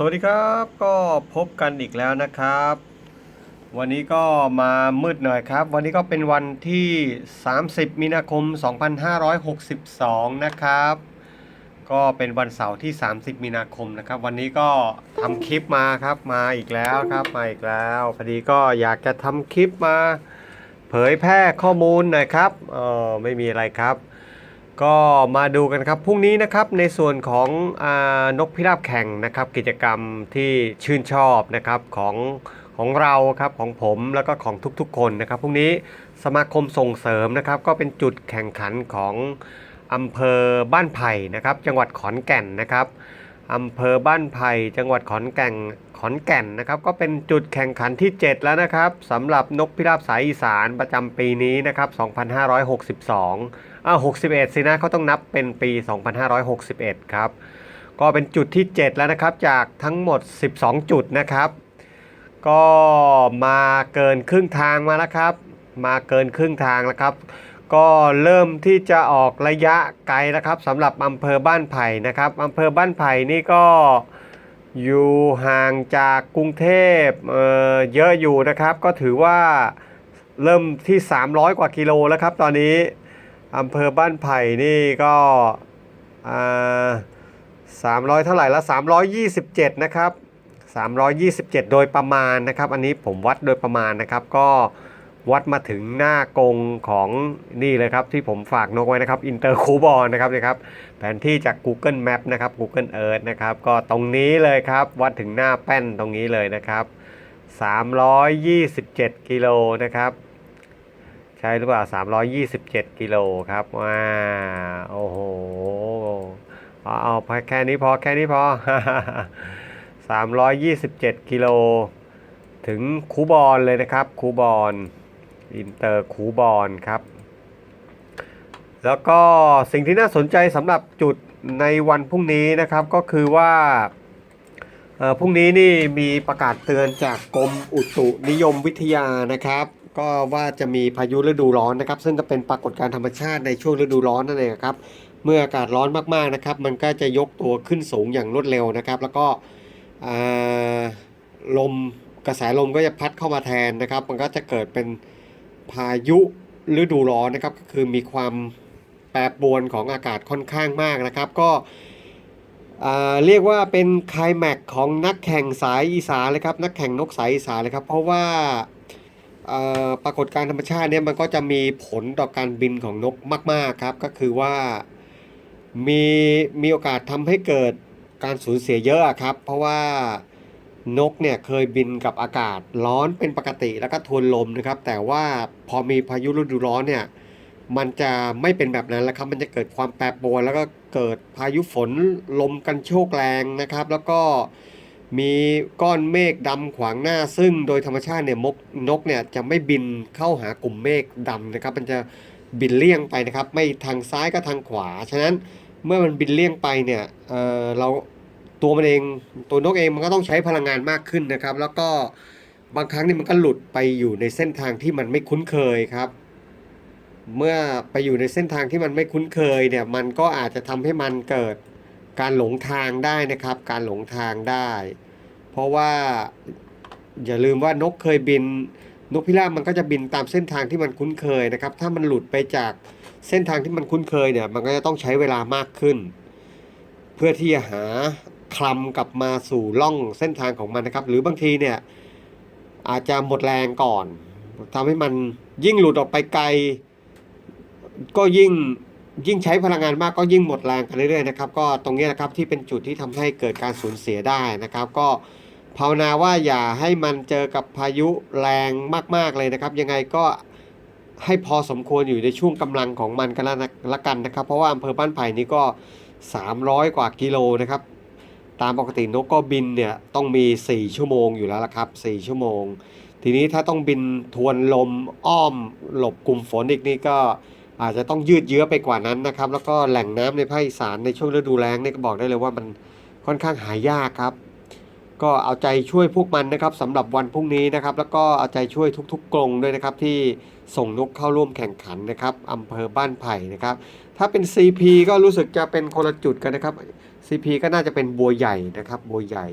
สวัสดีครับก็พบกันอีกแล้วนะครับ วันนี้ก็มามืดหน่อยครับ วันนี้ก็เป็นวันที่ 30 มีนาคม 2562 นะครับ ก็เป็นวันเสาร์ที่ 30 มีนาคมนะครับ วันนี้ก็ทำคลิปมาครับมาอีกแล้วครับมาอีกแล้วพอดีก็อยากจะทำคลิปมา เผยแพร่ข้อมูลหน่อยครับเออไม่มีอะไรครับ ก็มาดูกันครับพรุ่งนี้นะครับในส่วนของอนกพิราบแข่งนะครับ กิจกรรมที่ชื่นชอบนะครับของของเราครับของผมแล้วก็ของทุกๆ คนนะครับพรุ่งนี้สมาคมส่งเสริมนะครับก็เป็นจุดแข่งขันของอำเภอบ้านไผ่นะครับ จังหวัดขอนแก่นนะครับอำเภอบ้านไผ่จังหวัดขอนแก่นขอนแก่นนะครับ ก็เป็นจุดแข่งขันที่ 7 แล้วนะครับสำหรับนกพิราบสายอีสานประจำปีนี้นะครับ 2562 อ้าว61สินะเขาต้องนับเป็นปี 2561 ครับ ก็เป็นจุดที่ 7 แล้วนะครับ จากทั้งหมด 12 จุดนะครับ ก็มาเกินครึ่งทางมาแล้วครับ มาเกินครึ่งทางแล้วครับ ก็เริ่มที่จะออกระยะไกลแล้วครับสำหรับอำเภอบ้านไผ่นะครับอำเภอบ้านไผ่นี่ก็อยู่ห่างจากกรุงเทพเออเยอะอยู่นะครับ ก็ถือว่าเริ่มที่ 300 กว่ากิโลแล้วครับตอนนี้ อำเภอบ้านไผ่นี่ก็สามร้อยเท่าไหร่ละ327นะครับ327โดยประมาณนะครับ อันนี้ผมวัดโดยประมาณนะครับ ก็วัดมาถึงหน้ากงของนี่เลยครับ ที่ผมฝากนกไว้นะครับอินเตอร์คูบอลนะครับนี่ครับ แผนที่จาก Google Map นะครับ Google Earth นะครับ ก็ตรงนี้เลยครับ วัดถึงหน้าแป้นตรงนี้เลยนะครับ 327 กิโลนะครับ ใช่หรือเปล่า327กิโลครับว้าโอ้โหเอาเอาพอแค่นี้พอแค่นี้พอ327กิโลถึงคูบอลเลยนะครับคูบอลอินเตอร์คูบอลครับ แล้วก็สิ่งที่น่าสนใจสำหรับจุดในวันพรุ่งนี้นะครับก็คือว่าเอ่อพรุ่งนี้นี่มีประกาศเตือนจากกรมอุตุนิยมวิทยานะครับ ก็ว่าจะมีพายุฤดูร้อนนะครับ ซึ่งก็เป็นปรากฏการณ์ธรรมชาติในช่วงฤดูร้อนนั่นเองครับ เมื่ออากาศร้อนมากๆนะครับ มันก็จะยกตัวขึ้นสูงอย่างรวดเร็วนะครับ แล้วก็ลมกระแสลมก็จะพัดเข้ามาแทนนะครับ มันก็จะเกิดเป็นพายุฤดูร้อนนะครับ ก็คือมีความแปรปรวนของอากาศค่อนข้างมากนะครับ ก็เรียกว่าเป็นไคลแม็กของนักแข่งสายอีสานเลยครับ นักแข่งนกสายอีสานเลยครับ เพราะว่า ปรากฏการธรรมชาติเนี่ยมันก็จะมีผลต่อการบินของนกมาก ๆ ครับ ก็คือว่ามีมีโอกาสทำให้เกิดการสูญเสียเยอะอะครับ เพราะว่านกเนี่ยเคยบินกับอากาศร้อนเป็นปกติแล้วก็ทวนลมนะครับ แต่ว่าพอมีพายุฤดูร้อนเนี่ยมันจะไม่เป็นแบบนั้นแล้วครับ มันจะเกิดความแปรปรวนแล้วก็เกิดพายุฝนลมกันโชกแรงนะครับ แล้วก็ มีก้อนเมฆดำขวางหน้า ซึ่งโดยธรรมชาติเนี่ยมกนกเนี่ยจะไม่บินเข้าหากลุ่มเมฆดำนะครับ มันจะบินเลี่ยงไปนะครับ ไม่ทางซ้ายก็ทางขวา ฉะนั้นเมื่อมันบินเลี่ยงไปเนี่ยเออเราตัวมันเองตัวนกเองมันก็ต้องใช้พลังงานมากขึ้นนะครับ แล้วก็บางครั้งนี่มันก็หลุดไปอยู่ในเส้นทางที่มันไม่คุ้นเคยครับ เมื่อไปอยู่ในเส้นทางที่มันไม่คุ้นเคยเนี่ยมันก็อาจจะทำให้มันเกิด การหลงทางได้นะครับ การหลงทางได้ เพราะว่าอย่าลืมว่านกเคยบิน นกพิราบมันก็จะบินตามเส้นทางที่มันคุ้นเคยนะครับ ถ้ามันหลุดไปจากเส้นทางที่มันคุ้นเคยเนี่ย มันก็จะต้องใช้เวลามากขึ้น เพื่อที่จะหาคลำกลับมาสู่ล่องเส้นทางของมันนะครับ หรือบางทีเนี่ยอาจจะหมดแรงก่อนทำให้มันยิ่งหลุดออกไปไกล ก็ยิ่ง ยิ่งใช้พลังงานมากก็ยิ่งหมดแรงกันเรื่อยๆนะครับก็ตรงนี้นะครับที่เป็นจุดที่ทำให้เกิดการสูญเสียได้นะครับ ก็ภาวนาว่าอย่าให้มันเจอกับพายุแรงมากๆเลยนะครับ ยังไงก็ให้พอสมควรอยู่ในช่วงกำลังของมันกันแล้วนะละกันนะครับ เพราะว่าอำเภอบ้านไผ่นี้ก็ 300 กว่ากิโลนะครับ ตามปกตินกก็บินเนี่ยต้องมี 4 ชั่วโมงอยู่แล้วละครับ 4 ชั่วโมง ทีนี้ถ้าต้องบินทวนลมอ้อมหลบกลุ่มฝนอีกนี่ก็ อาจจะต้องยืดเยื้อไปกว่านั้นนะครับ แล้วก็แหล่งน้ำในภาคอีสานในช่วงฤดูแล้งนี่ก็บอกได้เลยว่ามันค่อนข้างหายากครับ ก็เอาใจช่วยพวกมันนะครับสำหรับวันพรุ่งนี้นะครับ แล้วก็เอาใจช่วยทุกๆกรงด้วยนะครับ ที่ส่งนกเข้าร่วมแข่งขันนะครับอำเภอบ้านไผ่นะครับ ถ้าเป็น CP ก็รู้สึกจะเป็นคนละจุดกันนะครับ CP ก็น่าจะเป็นบัวใหญ่นะครับบัวใหญ่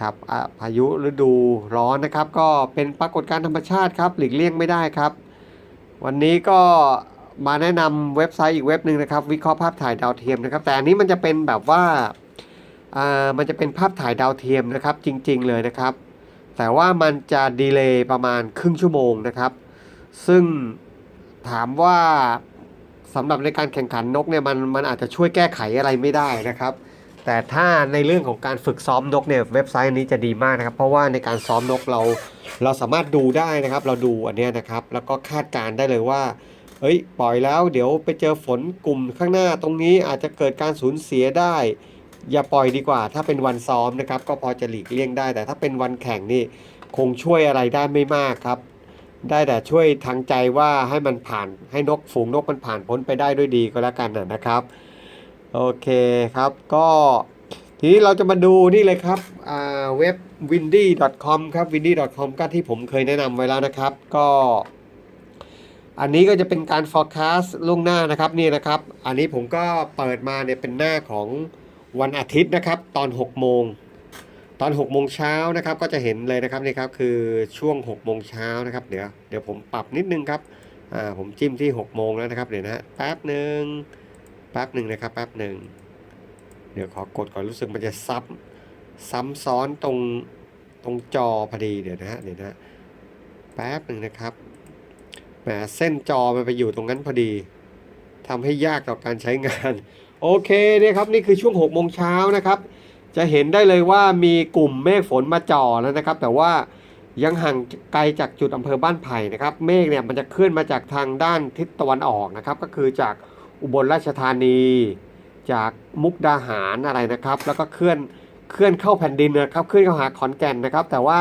ครับอะพายุฤดูร้อนนะครับ ก็เป็นปรากฏการณ์ธรรมชาติครับ หลีกเลี่ยงไม่ได้ครับ วันนี้ก็มาแนะนำเว็บไซต์อีกเว็บหนึ่งนะครับ วิเคราะห์ภาพถ่ายดาวเทียมนะครับ แต่อันนี้มันจะเป็นแบบว่าอ่ามันจะเป็นภาพถ่ายดาวเทียมนะครับ จริง ๆ เลยนะครับ แต่ว่ามันจะดีเลย์ประมาณครึ่งชั่วโมงนะครับ ซึ่งถามว่าสำหรับในการแข่งขันนกเนี่ยมันมันอาจจะช่วยแก้ไขอะไรไม่ได้นะครับ แต่ถ้าในเรื่องของการฝึกซ้อมนกเนี่ยเว็บไซต์นี้จะดีมากนะครับ เพราะว่าในการซ้อมนกเราเราสามารถดูได้นะครับ เราดูอันนี้นะครับ แล้วก็คาดการได้เลยว่าเอ้ยปล่อยแล้วเดี๋ยวไปเจอฝนกลุ่มข้างหน้าตรงนี้อาจจะเกิดการสูญเสียได้ อย่าปล่อยดีกว่า ถ้าเป็นวันซ้อมนะครับ ก็พอจะหลีกเลี่ยงได้ แต่ถ้าเป็นวันแข่งนี่คงช่วยอะไรได้ไม่มากครับ ได้แต่ช่วยทางใจว่าให้มันผ่านให้นกฝูงนกมันผ่านพ้นไปได้ด้วยดีก็แล้วกันนะครับ โอเคครับก็ทีนี้เราจะมาดูนี่เลยครับอ่าเว็บ windy.com ครับ windy.com ก็ที่ผมเคยแนะนำไว้แล้วนะครับ ก็ อันนี้ก็จะเป็นการ forecast ล่วงหน้านะครับนี่นะครับ อันนี้ผมก็เปิดมาเนี่ยเป็นหน้าของวันอาทิตย์นะครับ ตอน 6 โมง ตอน 6 โมงเช้านะครับ ก็จะเห็นเลยนะครับนี่ครับคือช่วง 6 โมงเช้านะครับเดี๋ยวเดี๋ยวผมปรับนิดนึงครับอ่าผมจิ้มที่ 6 โมงแล้วนะครับเดี๋ยวนะแป๊บหนึ่ง แป๊บหนึ่งนะครับแป๊บหนึ่งเดี๋ยวขอกดก่อนรู้สึกมันจะซับซ้ำซ้อนตรงตรงจอพอดีเดี๋ยวนะฮะเดี๋ยวนะแป๊บหนึ่งนะครับแหมเส้นจอมันไปอยู่ตรงนั้นพอดีทำให้ยากต่อการใช้งาน โอเคเนี่ยครับนี่คือช่วง6โมงเช้านะครับ จะเห็นได้เลยว่ามีกลุ่มเมฆฝนมาจ่อแล้วนะครับ แต่ว่ายังห่างไกลจากจุดอำเภอบ้านไผ่นะครับ เมฆเนี่ยมันจะเคลื่อนมาจากทางด้านทิศตะวันออกนะครับ ก็คือจาก อุบลราชธานี จากมุกดาหารอะไรนะครับ แล้วก็เคลื่อนเคลื่อนเข้าแผ่นดินนะครับเคลื่อนเข้าหาขอนแก่นนะครับ แต่ว่า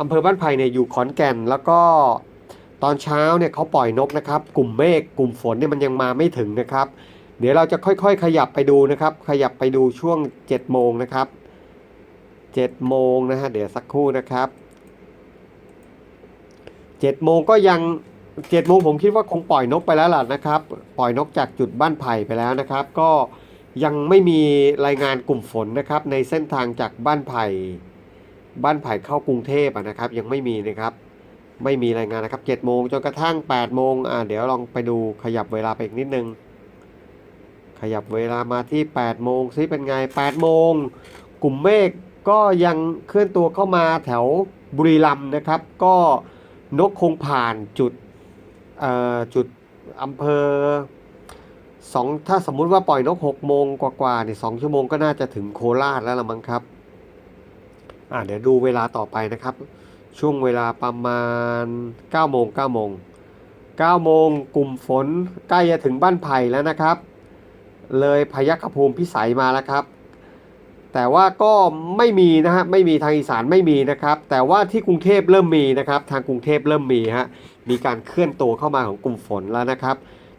อำเภอบ้านไผ่เนี่ยอยู่ขอนแก่น แล้วก็ตอนเช้าเนี่ยเขาปล่อยนกนะครับ กลุ่มเมฆกลุ่มฝนเนี่ยมันยังมาไม่ถึงนะครับ เดี๋ยวเราจะค่อยๆ ขยับไปดูนะครับ ขยับไปดูช่วง7โมงนะครับ7โมงนะฮะเดี๋ยวสักครู่นะครับ7โมงก็ยัง 7โมงผมคิดว่าคงปล่อยนกไปแล้วล่ะนะครับ ปล่อยนกจากจุดบ้านไผ่ไปแล้วนะครับ ก็ยังไม่มีรายงานกลุ่มฝนนะครับ ในเส้นทางจากบ้านไผ่บ้านไผ่เข้ากรุงเทพนะครับ ยังไม่มีนะครับ ไม่มีรายงานนะครับ7โมงจนกระทั่ง8โมงอ่าเดี๋ยวลองไปดูขยับเวลาไปอีกนิดนึง ขยับเวลามาที่8โมงซิเป็นไง8โมงกลุ่มเมฆก็ยังเคลื่อนตัวเข้ามาแถวบุรีรัมย์นะครับ ก็นกคงผ่านจุด จุดอำเภอสองถ้าสมมุติว่าปล่อยนก6โมงกว่าๆเนี่ยสองชั่วโมงก็น่าจะถึงโคราชแล้วละมั้งครับอ่าเดี๋ยวดูเวลาต่อไปนะครับ ช่วงเวลาประมาณ9โมง9โมง9โมงกลุ่มฝนใกล้จะถึงบ้านไผ่แล้วนะครับ เลยพยัคฆภูมิพิสัยมาแล้วครับ แต่ว่าก็ไม่มีนะฮะไม่มีทางอีสานไม่มีนะครับ แต่ว่าที่กรุงเทพเริ่มมีนะครับ ทางกรุงเทพเริ่มมีฮะ มีการเคลื่อนตัวเข้ามาของกลุ่มฝนแล้วนะครับ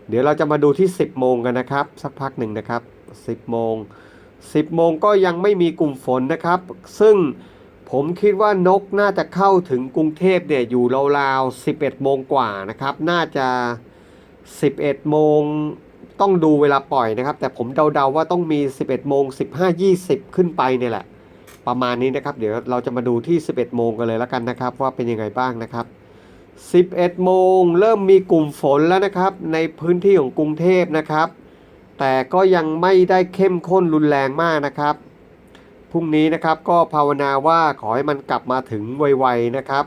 เดี๋ยวเราจะมาดูที่ 10 โมงกันนะครับ สักพักหนึ่งนะครับ 10 โมง 10 โมงก็ยังไม่มีกลุ่มฝนนะครับ ซึ่งผมคิดว่านกน่าจะเข้าถึงกรุงเทพเนี่ยอยู่ราวๆ 11 โมงกว่านะครับ น่าจะ 11 โมงต้องดูเวลาปล่อยนะครับ แต่ผมเดาๆว่าต้องมี 11 โมง 15 20 ขึ้นไปเนี่ยแหละ ประมาณนี้นะครับ เดี๋ยวเราจะมาดูที่ 11 โมงกันเลยแล้วกันนะครับ ว่าเป็นยังไงบ้างนะครับ 11 โมงเริ่มมีกลุ่มฝนแล้วนะครับ ในพื้นที่ของกรุงเทพนะครับ แต่ก็ยังไม่ได้เข้มข้นรุนแรงมากนะครับพรุ่งนี้นะครับก็ภาวนาว่าขอให้มันกลับมาถึงไวๆนะครับ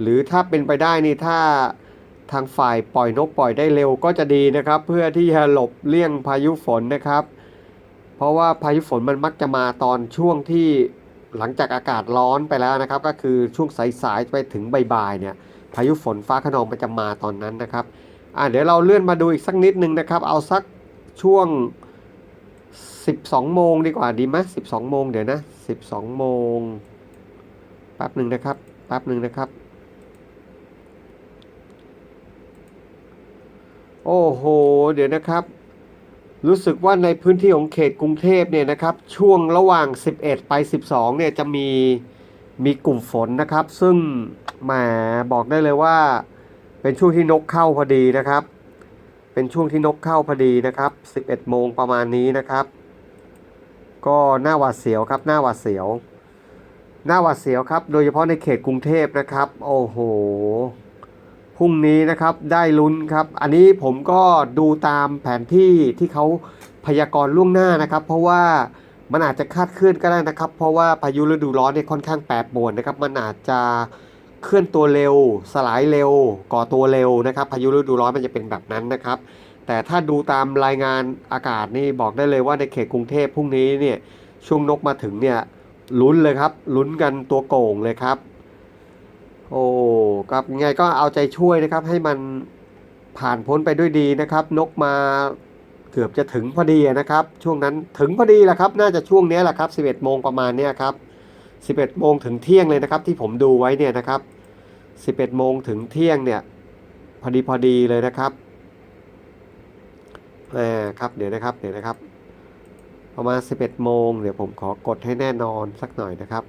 หรือถ้าเป็นไปได้นี่ถ้าทางฝ่ายปล่อยนกปล่อยได้เร็วก็จะดีนะครับ เพื่อที่จะหลบเลี่ยงพายุฝนนะครับ เพราะว่าพายุฝนมันมักจะมาตอนช่วงที่หลังจากอากาศร้อนไปแล้วนะครับ ก็คือช่วงสายๆไปถึงบ่ายๆเนี่ย พายุฝนฟ้าขนองมันจะมาตอนนั้นนะครับอ่าเดี๋ยวเราเลื่อนมาดูอีกสักนิดนึงนะครับ เอาสักช่วง 12 โมงดีกว่าดีไหม12 โมงเดี๋ยวนะ 12 โมงแป๊บหนึ่งนะครับแป๊บหนึ่งนะครับ โอ้โห เดี๋ยวนะครับ รู้สึกว่าในพื้นที่ของเขตกรุงเทพเนี่ยนะครับ ช่วงระหว่าง 11 ไป 12 เนี่ยจะมี มีกลุ่มฝนนะครับ ซึ่งแหมบอกได้เลยว่า เป็นช่วงที่นกเข้าพอดีนะครับ เป็นช่วงที่นกเข้าพอดีนะครับ 11 โมงประมาณนี้นะครับ ก็หน้าหวาดเสียวครับ หน้าหวาดเสียว หน้าหวาดเสียวครับ โดยเฉพาะในเขตกรุงเทพนะครับ โอ้โหพรุ่งนี้นะครับได้ลุ้นครับ อันนี้ผมก็ดูตามแผนที่ที่เขาพยากรณ์ล่วงหน้านะครับ เพราะว่า มันอาจจะคาดเคลื่อนก็ได้นะครับ เพราะว่าพายุฤดูร้อนเนี่ยค่อนข้างแปรปรวนนะครับ มันอาจจะเคลื่อนตัวเร็ว สลายเร็ว ก่อตัวเร็วนะครับ พายุฤดูร้อนมันจะเป็นแบบนั้นนะครับ แต่ถ้าดูตามรายงานอากาศนี่บอกได้เลยว่าในเขตกรุงเทพพรุ่งนี้เนี่ยช่วงนกมาถึงเนี่ยลุ้นเลยครับลุ้นกันตัวโก่งเลยครับ โอ้ครับยังไงก็เอาใจช่วยนะครับ ให้มันผ่านพ้นไปด้วยดีนะครับ นกมา เกือบจะถึงพอดีนะครับ ช่วงนั้นถึงพอดีแหละครับ น่าจะช่วงนี้แหละครับ 11โมงประมาณเนี้ยครับ 11โมงถึงเที่ยงเลยนะครับ ที่ผมดูไว้เนี่ยนะครับ 11โมงถึงเที่ยงเนี่ย พอดีพอดีเลยนะครับอ่าครับเดี๋ยวนะครับเดี๋ยวนะครับ ประมาณ 11โมงเดี๋ยวผมขอกดให้แน่นอนสักหน่อยนะครับ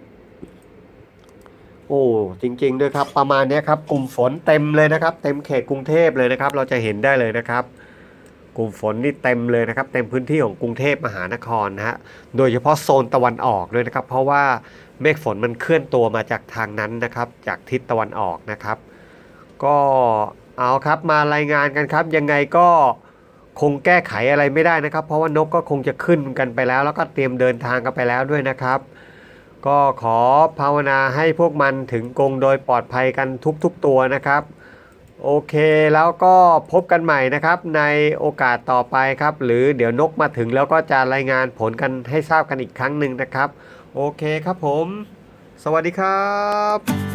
โอ้จริง ๆ ด้วยครับ ประมาณนี้ครับ กลุ่มฝนเต็มเลยนะครับ เต็มเขตกรุงเทพเลยนะครับ เราจะเห็นได้เลยนะครับ กลุ่มฝนนี่เต็มเลยนะครับ เต็มพื้นที่ของกรุงเทพมหานครนะฮะโดยเฉพาะโซนตะวันออกด้วยนะครับ เพราะว่าเมฆฝนมันเคลื่อนตัวมาจากทางนั้นนะครับ จากทิศตะวันออกนะครับ ก็เอาครับมารายงานกันครับ ยังไงก็คงแก้ไขอะไรไม่ได้นะครับ เพราะว่านกก็คงจะขึ้นกันไปแล้ว แล้วก็เตรียมเดินทางกันไปแล้วด้วยนะครับ ก็ขอภาวนาให้พวกมันถึงกรงโดยปลอดภัยกันทุกๆตัวนะครับ โอเคแล้วก็พบกันใหม่นะครับในโอกาสต่อไปครับ หรือเดี๋ยวนกมาถึงแล้วก็จะรายงานผลกันให้ทราบกันอีกครั้งหนึ่งนะครับ โอเคครับผม สวัสดีครับ